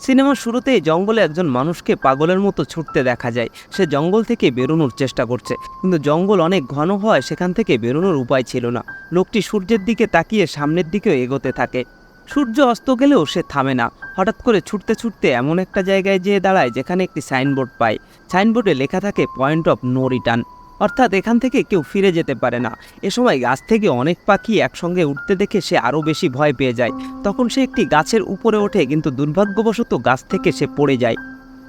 সিনেমার শুরুতেই জঙ্গলে একজন মানুষকে পাগলের মতো ছুটতে দেখা যায়। সে জঙ্গল থেকে বেরোনোর চেষ্টা করছে। কিন্তু জঙ্গল অনেক ঘন হওয়ায় সেখান থেকে বেরোনোর উপায় ছিল না। লোকটি সূর্যের দিকে তাকিয়ে সামনের দিকেও এগোতে থাকে। সূর্য অস্ত গেলেও সে থামে না। হঠাৎ করে ছুটতে ছুটতে এমন একটা জায়গায় যেয়ে দাঁড়ায় যেখানে একটি সাইনবোর্ড পায়। সাইনবোর্ডে লেখা থাকে, পয়েন্ট অফ নো রিটার্ন। অর্থাৎ এখান থেকে কেউ ফিরে যেতে পারে না। এ সময় গাছ থেকে অনেক পাখি একসঙ্গে উঠতে দেখে সে আরও বেশি ভয় পেয়ে যায়। তখন সে একটি গাছের উপরে ওঠে, কিন্তু দুর্ভাগ্যবশত গাছ থেকে সে পড়ে যায়।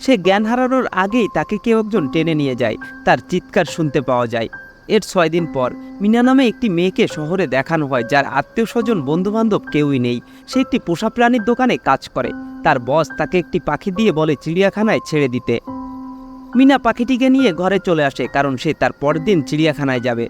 সে জ্ঞান হারানোর আগেই তাকে কেউ একজন টেনে নিয়ে যায়, তার চিৎকার শুনতে পাওয়া যায়। এর ছয় দিন পর মিনা নামে একটি মেয়েকে শহরে দেখানো হয়, যার আত্মীয় স্বজন বন্ধুবান্ধব কেউই নেই। সে একটি পোষা প্রাণীর দোকানে কাজ করে। তার বস তাকে একটি পাখি দিয়ে বলে, চিড়িয়াখানায় ছেড়ে দিতে। মিনা পাখিটিকে নিয়ে ঘরে চলে আসে, কারণ সে তার পরের দিন চিড়িয়াখানায় যাবে।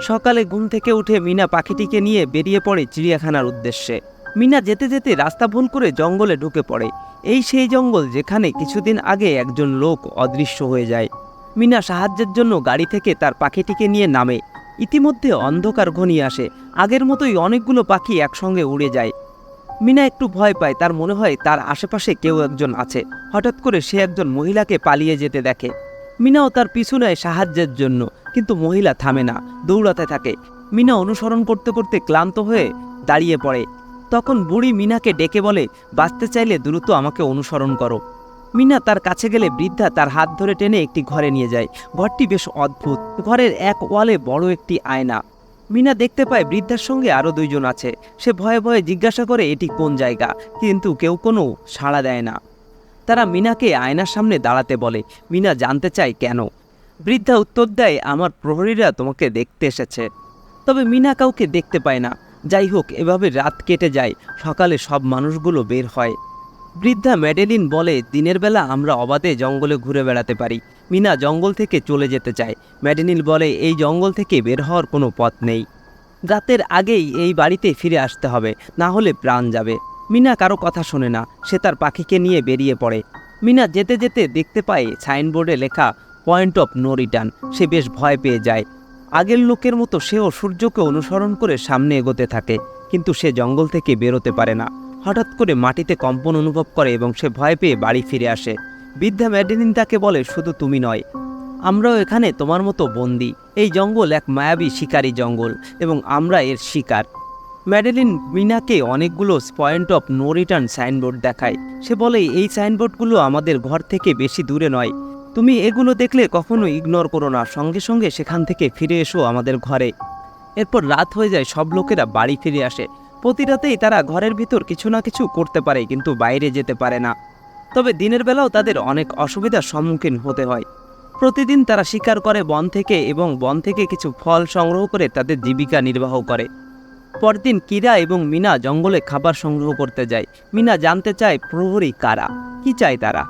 সকালে ঘুম থেকে উঠে মিনা পাখিটিকে নিয়ে বেরিয়ে পড়ে চিড়িয়াখানার উদ্দেশ্যে। মিনা যেতে যেতে রাস্তা ভুল করে জঙ্গলে ঢুকে পড়ে। এই সেই জঙ্গল যেখানে কিছুদিন আগে একজন লোক অদৃশ্য হয়ে যায়। মিনা সাহায্যের জন্য গাড়ি থেকে তার পাখিটিকে নিয়ে নামে। ইতিমধ্যে অন্ধকার ঘনিয়ে আসে। আগের মতোই অনেকগুলো পাখি একসঙ্গে উড়ে যায়। মিনা একটু ভয় পায়, তার মনে হয় তার আশেপাশে কেউ একজন আছে। হঠাৎ করে সে একজন মহিলাকে পালিয়ে যেতে দেখে। মিনাও তার পিছু নেয় সাহায্যের জন্য, কিন্তু মহিলা থামে না, দৌড়াতে থাকে। মিনা অনুসরণ করতে করতে ক্লান্ত হয়ে দাঁড়িয়ে পড়ে। তখন বুড়ি মিনাকে ডেকে বলে, বাঁচতে চাইলে দ্রুত আমাকে অনুসরণ করো। মিনা তার কাছে গেলে বৃদ্ধা তার হাত ধরে টেনে একটি ঘরে নিয়ে যায়। ঘরটি বেশ অদ্ভুত। ঘরের এক ওয়ালে বড় একটি আয়না। মিনা দেখতে পায় বৃদ্ধার সঙ্গে আরও দুইজন আছে। সে ভয়ে ভয়ে জিজ্ঞাসা করে এটি কোন জায়গা, কিন্তু কেউ কোনো সাড়া দেয় না। তারা মিনাকে আয়নার সামনে দাঁড়াতে বলে, মিনা জানতে চায় কেন? বৃদ্ধা উত্তর দেয়, আমার প্রহরীরা তোমাকে দেখতে এসেছে। তবে মিনা কাউকে দেখতে পায় না। যাই হোক, এভাবে রাত কেটে যায়, সকালে সব মানুষগুলো বের হয়। বৃদ্ধা ম্যাডেলিন বলে, দিনের বেলা আমরা অবাধে জঙ্গলে ঘুরে বেড়াতে পারি। মিনা জঙ্গল থেকে চলে যেতে চায়। ম্যাডেনিল বলে, এই জঙ্গল থেকে বের হওয়ার কোনো পথ নেই। রাতের আগেই এই বাড়িতে ফিরে আসতে হবে, না হলে প্রাণ যাবে। মিনা কারও কথা শোনে না, সে তার পাখিকে নিয়ে বেরিয়ে পড়ে। মিনা যেতে যেতে দেখতে পায় সাইনবোর্ডে লেখা, পয়েন্ট অফ নো রিটার্ন। সে বেশ ভয় পেয়ে যায়। আগের লোকের মতো সেও সূর্যকে অনুসরণ করে সামনে এগোতে থাকে, কিন্তু সে জঙ্গল থেকে বেরোতে পারে না। হঠাৎ করে মাটিতে কম্পন অনুভব করে এবং সে ভয় পেয়ে বাড়ি ফিরে আসে। বৃদ্ধা ম্যাডেলিন তাকে বলে, শুধু তুমি নয়, আমরাও এখানে তোমার মতো বন্দি। এই জঙ্গল এক মায়াবী শিকারী জঙ্গল এবং আমরা এর শিকার। ম্যাডেলিন মিনাকে অনেকগুলো point of no return signboard দেখায়। সে বলে, এই সাইনবোর্ডগুলো আমাদের ঘর থেকে বেশি দূরে নয়। তুমি এগুলো দেখলে কখনো ইগনোর করো না। সঙ্গে সঙ্গে সেখান থেকে ফিরে এসো আমাদের ঘরে। এরপর রাত হয়ে যায়, সব লোকেরা বাড়ি ফিরে আসে। প্রতি রাতেই তারা ঘরের ভিতর কিছু না কিছু করতে পারে, কিন্তু বাইরে যেতে পারে না। তবে দিনের বেলাও তাদের অনেক অসুবিধার সম্মুখীন হতে হয়। প্রতিদিন তারা শিকার করে বন থেকে এবং বন থেকে কিছু ফল সংগ্রহ করে তাদের জীবিকা নির্বাহ করে। পরদিন কিরা এবং মিনা জঙ্গলে খাবার সংগ্রহ করতে যায়। মিনা জানতে চায়, প্রহরী কারা? কি চায় তারা?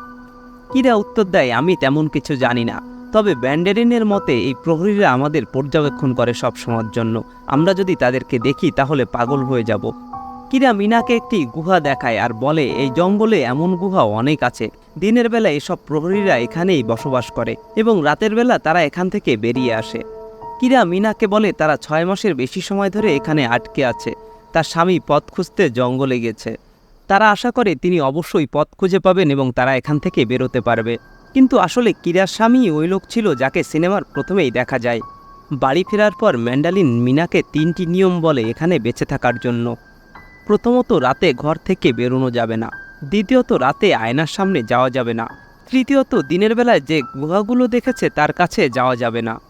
কিরা উত্তর দেয়, আমি তেমন কিছু জানি না। তবে ব্যান্ডেরিনের মতে, এই প্রহরীরা আমাদের পর্যবেক্ষণ করে সব সময়ের জন্য। আমরা যদি তাদেরকে দেখি, তাহলে পাগল হয়ে যাব। কিরা মিনাকে একটি গুহা দেখায় আর বলে, এই জঙ্গলে এমন গুহা অনেক আছে। দিনের বেলা এসব প্রহরীরা এখানেই বসবাস করে এবং রাতের বেলা তারা এখান থেকে বেরিয়ে আসে। কিরা মিনাকে বলে, তারা ছয় মাসের বেশি সময় ধরে এখানে আটকে আছে। তার স্বামী পথ খুঁজতে জঙ্গলে গেছে। তারা আশা করে তিনি অবশ্যই পথ খুঁজে পাবেন এবং তারা এখান থেকে বেরোতে পারবে। কিন্তু আসলে কিরার স্বামী ওই লোক ছিল যাকে সিনেমার প্রথমেই দেখা যায়। বাড়ি ফেরার পর ম্যান্ডালিন মিনাকে তিনটি নিয়ম বলে এখানে বেঁচে থাকার জন্য। প্রথমত রাতে ঘর থেকে বেরোনো যাবে না। দ্বিতীয়ত রাতে আয়নার সামনে যাওয়া যাবে না। তৃতীয়ত দিনের বেলায় যে গুহাগুলো দেখেছে তার কাছে যাওয়া যাবে না।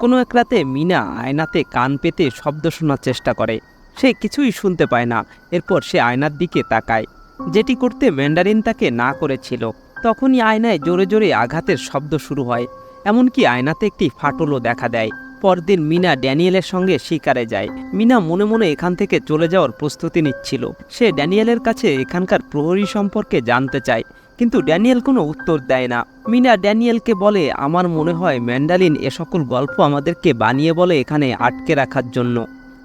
কোনো এক রাতে মিনা আয়নাতে কান পেতে শব্দ শোনার চেষ্টা করে। সে কিছুই শুনতে পায় না। এরপর সে আয়নার দিকে তাকায়। যেটি করতে ম্যান্ডারিন তাকে না করেছিল। তখনই আয়নায় জোরে জোরে আঘাতের শব্দ শুরু হয়। এমনকি আয়নাতে একটি ফাটলও দেখা দেয়। পরদিন মিনা ড্যানিয়েলের সঙ্গে শিকারে যায়। মিনা মনে মনে এখান থেকে চলে যাওয়ার প্রস্তুতি নিচ্ছিল। সে ড্যানিয়েলের কাছে এখানকার প্রহরী সম্পর্কে জানতে চায়, কিন্তু ড্যানিয়েল কোনো উত্তর দেয় না। মিনা ড্যানিয়েলকে বলে, আমার মনে হয় ম্যান্ডালিন এ সকল গল্প আমাদেরকে বানিয়ে বলে এখানে আটকে রাখার জন্য।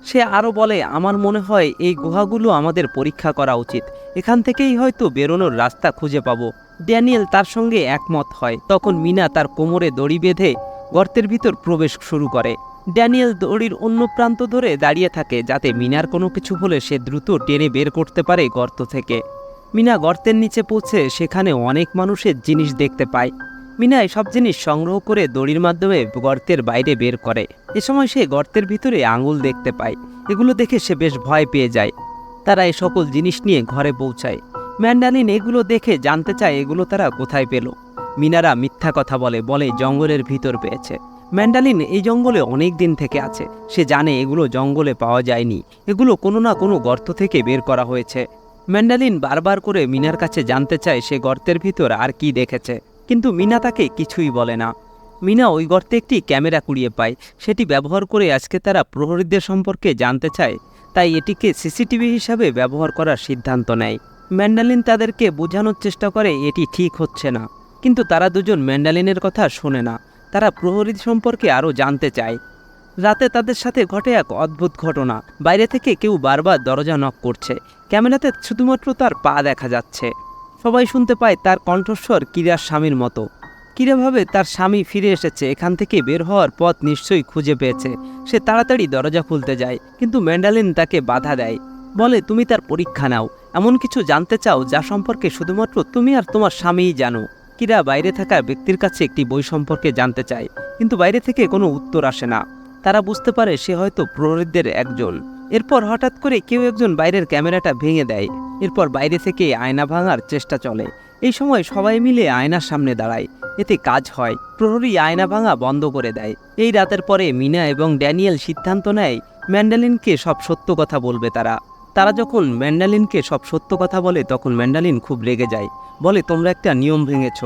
সে আরও বলে, আমার মনে হয় এই গুহাগুলো আমাদের পরীক্ষা করা উচিত। এখান থেকেই হয়তো বেরোনোর রাস্তা খুঁজে পাবো। ড্যানিয়েল তার সঙ্গে একমত হয়। তখন মিনা তার কোমরে দড়ি বেঁধে গর্তের ভিতর প্রবেশ শুরু করে। ড্যানিয়েল দড়ির অন্য প্রান্ত ধরে দাঁড়িয়ে থাকে যাতে মিনার কোনো কিছু হলে সে দ্রুত টেনে বের করতে পারে গর্ত থেকে। মিনা গর্তের নিচে পৌঁছে সেখানে অনেক মানুষের জিনিস দেখতে পায়। মিনা এসব জিনিস সংগ্রহ করে দড়ির মাধ্যমে গর্তের বাইরে বের করে। এ সময় সে গর্তের ভিতরে আঙুল দেখতে পায়। এগুলো দেখে সে বেশ ভয় পেয়ে যায়। তারা এই সকল জিনিস নিয়ে ঘরে পৌঁছায়। ম্যান্ডালিন এগুলো দেখে জানতে চায় এগুলো তারা কোথায় পেল। মিনারা মিথ্যা কথা বলে বলে জঙ্গলের ভিতর পেয়েছে। ম্যান্ডালিন এই জঙ্গলে অনেক দিন থেকে আছে। সে জানে এগুলো জঙ্গলে পাওয়া যায়নি। এগুলো কোনো না কোনো গর্ত থেকে বের করা হয়েছে। ম্যান্ডালিন বারবার করে মিনার কাছে জানতে চায় সে গর্তের ভিতর আর কি দেখেছে। কিন্তু মিনা তাকে কিছুই বলে না। মিনা ওই গর্তে একটি ক্যামেরা কুড়িয়ে পায়। সেটি ব্যবহার করে আজকে তারা প্রহরীদের সম্পর্কে জানতে চায়। তাই এটিকে সিসিটিভি হিসাবে ব্যবহার করার সিদ্ধান্ত নেয়। ম্যান্ডালিন তাদেরকে বোঝানোর চেষ্টা করে এটি ঠিক হচ্ছে না। কিন্তু তারা দুজন ম্যান্ডালিনের কথা শোনে না। তারা প্রহরী সম্পর্কে আরও জানতে চায়। রাতে তাদের সাথে ঘটে এক অদ্ভুত ঘটনা। বাইরে থেকে কেউ বারবার দরজা নক করছে। ক্যামেরাতে শুধুমাত্র তার পা দেখা যাচ্ছে। সবাই শুনতে পায় তার কণ্ঠস্বর কিরার স্বামীর মতো। কিরাভাবে তার স্বামী ফিরে এসেছে। এখান থেকে বের হওয়ার পথ নিশ্চয়ই খুঁজে পেয়েছে। সে তাড়াতাড়ি দরজা খুলতে যায়, কিন্তু ম্যান্ডালিন তাকে বাধা দেয়। বলে, তুমি তার পরীক্ষা নাও। এমন কিছু জানতে চাও যা সম্পর্কে শুধুমাত্র তুমি আর তোমার স্বামীই জানো। কিরা বাইরে থাকা ব্যক্তির কাছে একটি বই সম্পর্কে জানতে চায়, কিন্তু বাইরে থেকে কোনো উত্তর আসে না। তারা বুঝতে পারে সে হয়তো প্রহরীদের একজন। এরপর হঠাৎ করে কেউ একজন বাইরের ক্যামেরাটা ভেঙে দেয়। এরপর বাইরে থেকে আয়না ভাঙার চেষ্টা চলে। এই সময় সবাই মিলে আয়নার সামনে দাঁড়ায়। এতে কাজ হয়। প্রহরী আয়না ভাঙা বন্ধ করে দেয়। এই রাতের পরে মিনা এবং ড্যানিয়েল সিদ্ধান্ত নেয়, ম্যান্ডালিনকে সব সত্য কথা বলবে তারা। তারা যখন ম্যান্ডালিনকে সব সত্য কথা বলে, তখন ম্যান্ডালিন খুব রেগে যায়। বলে, তোমরা একটা নিয়ম ভেঙেছ।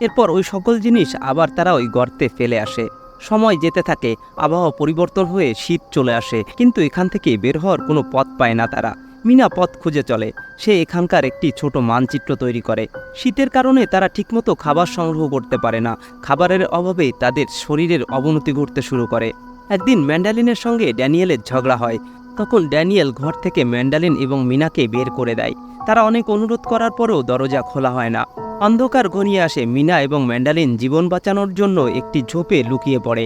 এরপর ওই সকল জিনিস আবার তারা ওই গর্তে ফেলে আসে। সময় যেতে থাকে, আবহাওয়া পরিবর্তন হয়ে শীত চলে আসে, কিন্তু এখান থেকে বের হওয়ার কোনো পথ পায় না তারা। মিনা পথ খুঁজে চলে। সে এখানকার একটি ছোট মানচিত্র তৈরি করে। শীতের কারণে তারা ঠিকমতো খাবার সংগ্রহ করতে পারে না। খাবারের অভাবে তাদের শরীরের অবনতি ঘটতে শুরু করে। একদিন ম্যান্ডালিনের সঙ্গে ড্যানিয়েলের ঝগড়া হয়। তখন ড্যানিয়েল ঘর থেকে ম্যান্ডালিন এবং মিনাকে বের করে দেয়। তারা অনেক অনুরোধ করার পরেও দরজা খোলা হয় না। অন্ধকার ঘনিয়ে আসে মিনা এবং ম্যান্ডালিন জীবন বাঁচানোর জন্য একটি ঝোপে লুকিয়ে পড়ে।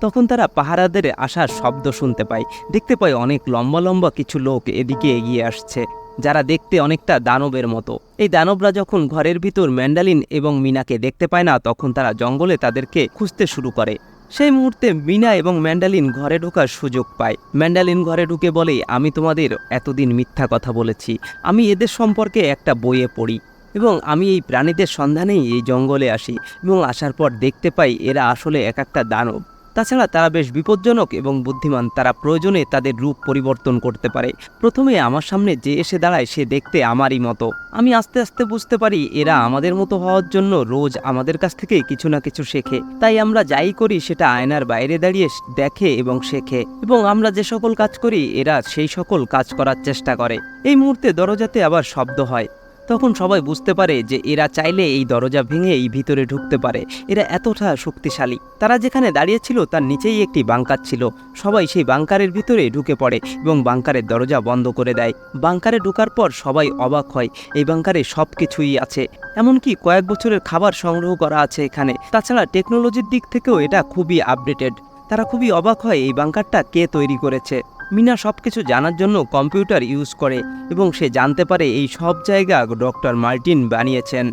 তখন তারা পাহারাদের আসার শব্দ শুনতে পায়। দেখতে পায় অনেক লম্বা লম্বা কিছু লোক এদিকে এগিয়ে আসছে, যারা দেখতে অনেকটা দানবের মতো। এই দানবরা যখন ঘরের ভিতর ম্যান্ডালিন এবং মিনাকে দেখতে পায় না, তখন তারা জঙ্গলে তাদেরকে খুঁজতে শুরু করে। সেই মুহূর্তে মিনা এবং ম্যান্ডালিন ঘরে ঢোকার সুযোগ পায়। ম্যান্ডালিন ঘরে ঢুকে বলে, আমি তোমাদের এতদিন মিথ্যা কথা বলেছি। আমি এদের সম্পর্কে একটা বইয়ে পড়ি এবং আমি এই প্রাণীদের সন্ধানেই এই জঙ্গলে আসি এবং আসার পর দেখতে পাই এরা আসলে এক একটা দানব। তাছাড়া তারা বেশ বিপজ্জনক এবং বুদ্ধিমান। তারা প্রয়োজনে তাদের রূপ পরিবর্তন করতে পারে। প্রথমে আমার সামনে যে এসে দাঁড়ায়, সে দেখতে আমারই মতো। আমি আস্তে আস্তে বুঝতে পারি, এরা আমাদের মতো হওয়ার জন্য রোজ আমাদের কাছ থেকে কিছু না কিছু শেখে। তাই আমরা যাই করি, সেটা আয়নার বাইরে দাঁড়িয়ে দেখে এবং শেখে। এবং আমরা যে সকল কাজ করি, এরা সেই সকল কাজ করার চেষ্টা করে। এই মুহূর্তে দরজাতে আবার শব্দ হয়। তখন সবাই বুঝতে পারে যে এরা চাইলে এই দরজা ভেঙে এই ভিতরে ঢুকতে পারে। এরা এতটা শক্তিশালী। তারা যেখানে দাঁড়িয়েছিল তার নিচেই একটি বাংকার ছিল। সবাই সেই বাংকারের ভিতরে ঢুকে পড়ে এবং বাংকারের দরজা বন্ধ করে দেয়। বাংকারে ঢোকার পর সবাই অবাক হয়। এই বাংকারে সব কিছুই আছে। এমনকি কয়েক বছরের খাবার সংগ্রহ করা আছে এখানে। তাছাড়া টেকনোলজির দিক থেকেও এটা খুবই আপডেটেড। তারা খুবই অবাক হয় এই বাংকারটা কে তৈরি করেছে। মিনা সব কিছু জানার জন্য কম্পিউটার ইউজ করে এবং সে জানতে পারে এই সব জায়গা ডক্টর মার্টিন বানিয়েছেন।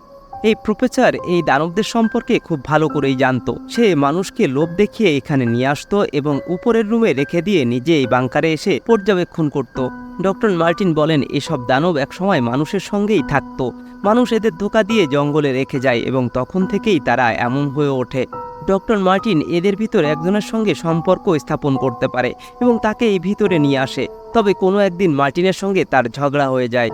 এই প্রফেসর এই দানবদের সম্পর্কে খুব ভালো করেই জানতো। সে মানুষকে লোভ দেখিয়ে এখানে নিয়ে আসতো এবং উপরের রুমে রেখে দিয়ে নিজে এই বাংকারে এসে পর্যবেক্ষণ করত। ডক্টর মার্টিন বলেন, এসব দানব একসময় মানুষের সঙ্গেই থাকত। মানুষ এদের ধোকা দিয়ে জঙ্গলে রেখে যায় এবং তখন থেকেই তারা এমন হয়ে ওঠে। ডক্টর মার্টিন এদের ভিতর একজনের সঙ্গে সম্পর্ক স্থাপন করতে পারে এবং তাকে এই ভিতরে নিয়ে আসে। তবে কোনো একদিন মার্টিনের সঙ্গে তার ঝগড়া হয়ে যায়।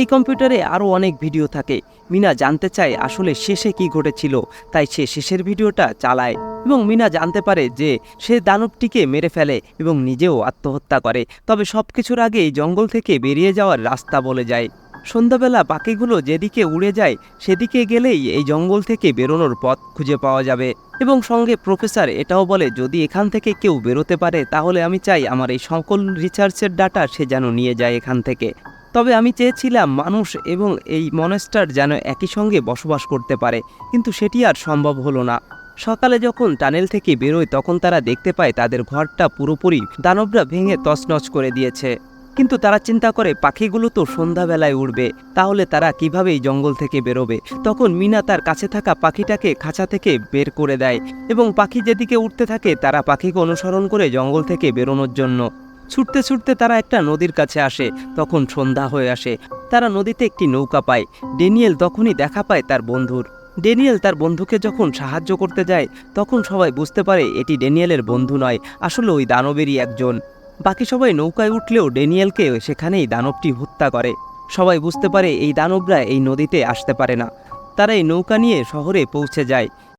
এই কম্পিউটারে আরও অনেক ভিডিও থাকে। মিনা জানতে চায় আসলে শেষে কি ঘটেছিল, তাই সে শেষের ভিডিওটা চালায় এবং মিনা জানতে পারে যে সে দানবটিকে মেরে ফেলে এবং নিজেও আত্মহত্যা করে। তবে সব কিছুর আগেই জঙ্গল থেকে বেরিয়ে যাওয়ার রাস্তা বলে যায়। সন্ধ্যাবেলা পাখিগুলো যেদিকে উড়ে যায়, সেদিকে গেলেই এই জঙ্গল থেকে বেরোনোর পথ খুঁজে পাওয়া যাবে। এবং সঙ্গে প্রফেসর এটাও বলে, যদি এখান থেকে কেউ বেরোতে পারে, তাহলে আমি চাই আমার এই সকল রিসার্চের ডাটা সে যেন নিয়ে যায় এখান থেকে। তবে আমি চেয়েছিলাম মানুষ এবং এই মনেস্টার যেন একই সঙ্গে বসবাস করতে পারে, কিন্তু সেটি আর সম্ভব হলো না। সকালে যখন টানেল থেকে বেরোয় তখন তারা দেখতে পায় তাদের ঘরটা পুরোপুরি দানবরা ভেঙে তছনছ করে দিয়েছে। কিন্তু তারা চিন্তা করে, পাখিগুলো তো সন্ধ্যাবেলায় উড়বে, তাহলে তারা কীভাবে জঙ্গল থেকে বেরোবে? তখন মিনা তার কাছে থাকা পাখিটাকে খাঁচা থেকে বের করে দেয় এবং পাখি যেদিকে উঠতে থাকে, তারা পাখিকে অনুসরণ করে জঙ্গল থেকে বেরোনোর জন্য। ছুটতে ছুটতে তারা একটা নদীর কাছে আসে, তখন সন্ধ্যা হয়ে আসে। তারা নদীতে একটি নৌকা পায়। ডেনিয়েল তখনই দেখা পায় তার বন্ধুর। ডেনিয়েল তার বন্ধুকে যখন সাহায্য করতে যায়, তখন সবাই বুঝতে পারে, এটি ডেনিয়েলের বন্ধু নয়, আসলে ওই দানবেরই একজন। বাকি সবাই নৌকায় উঠলেও ড্যানিয়েলকে সেখানেই দানবটি হত্যা করে। সবাই বুঝতে পারে এই দানবরা এই নদীতে আসতে পারে না। তারা এই নৌকা নিয়ে শহরে পৌঁছে যায়।